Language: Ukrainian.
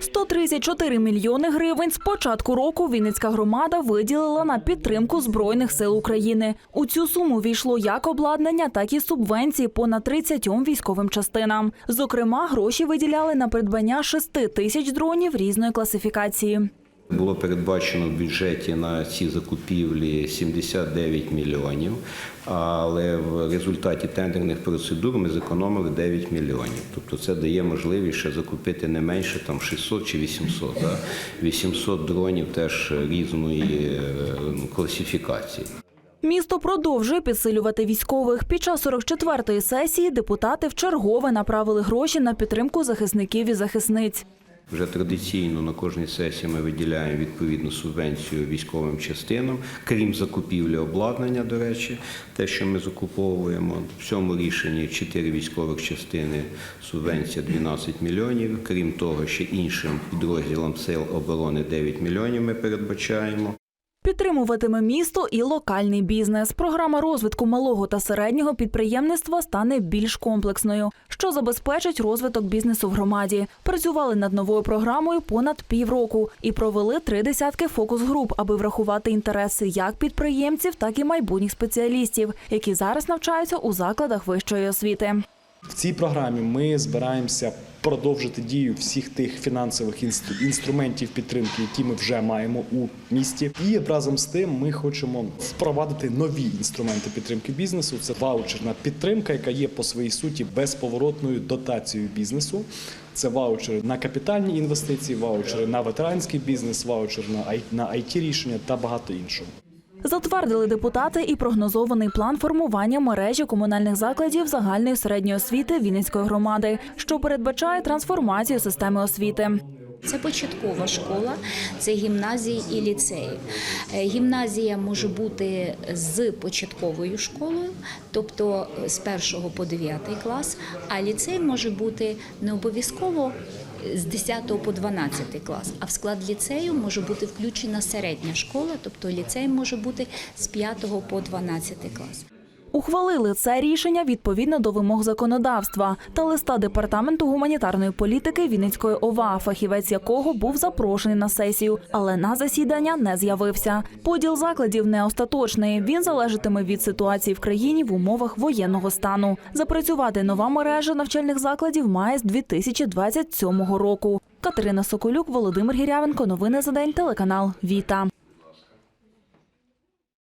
134 мільйони гривень з початку року Вінницька громада виділила на підтримку Збройних сил України. У цю суму війшло як обладнання, так і субвенції понад 30 військовим частинам. Зокрема, гроші виділяли на придбання 6 тисяч дронів різної класифікації. Було передбачено в бюджеті на ці закупівлі 79 мільйонів, але в результаті тендерних процедур ми зекономили 9 мільйонів. Тобто це дає можливість ще закупити не менше там 600 чи 800. Да? 800 дронів теж різної е, класифікації. Місто продовжує підсилювати військових. Під час 44-ї сесії депутати вчергове направили гроші на підтримку захисників і захисниць. Вже традиційно на кожній сесії ми виділяємо відповідну субвенцію військовим частинам, крім закупівлі обладнання, до речі, те, що ми закуповуємо. В цьому рішенні 4 військових частини, субвенція 12 мільйонів. Крім того, ще іншим підрозділам сил оборони 9 мільйонів ми передбачаємо. Підтримуватиме місто і локальний бізнес. Програма розвитку малого та середнього підприємництва стане більш комплексною, що забезпечить розвиток бізнесу в громаді. Працювали над новою програмою понад півроку і провели три десятки фокус-груп, аби врахувати інтереси як підприємців, так і майбутніх спеціалістів, які зараз навчаються у закладах вищої освіти. В цій програмі ми збираємося продовжити дію всіх тих фінансових інстру- інструментів підтримки, які ми вже маємо у місті. І разом з тим ми хочемо впровадити нові інструменти підтримки бізнесу. Це ваучерна підтримка, яка є по своїй суті безповоротною дотацією бізнесу. Це ваучери на капітальні інвестиції, ваучери на ветеранський бізнес, ваучер на it рішення та багато іншого. Затвердили депутати і прогнозований план формування мережі комунальних закладів загальної середньої освіти Вінницької громади, що передбачає трансформацію системи освіти. Це початкова школа, це гімназії і ліцеї. Е, Гімназія може бути з початковою школою, тобто з 1 по 9 клас, а ліцей може бути не обов'язково з 10 по 12 клас, а в склад ліцею може бути включена середня школа, тобто ліцей може бути з 5 по 12 клас. Ухвалили це рішення відповідно до вимог законодавства та листа департаменту гуманітарної політики Вінницької ОВА, фахівець якого був запрошений на сесію, але на засідання не з'явився. Поділ закладів не остаточний. Він залежатиме від ситуації в країні в умовах воєнного стану. Запрацювати нова мережа навчальних закладів має з 2027 року. Катерина Соколюк, Володимир Гірявенко. Новини за день. Телеканал Віта.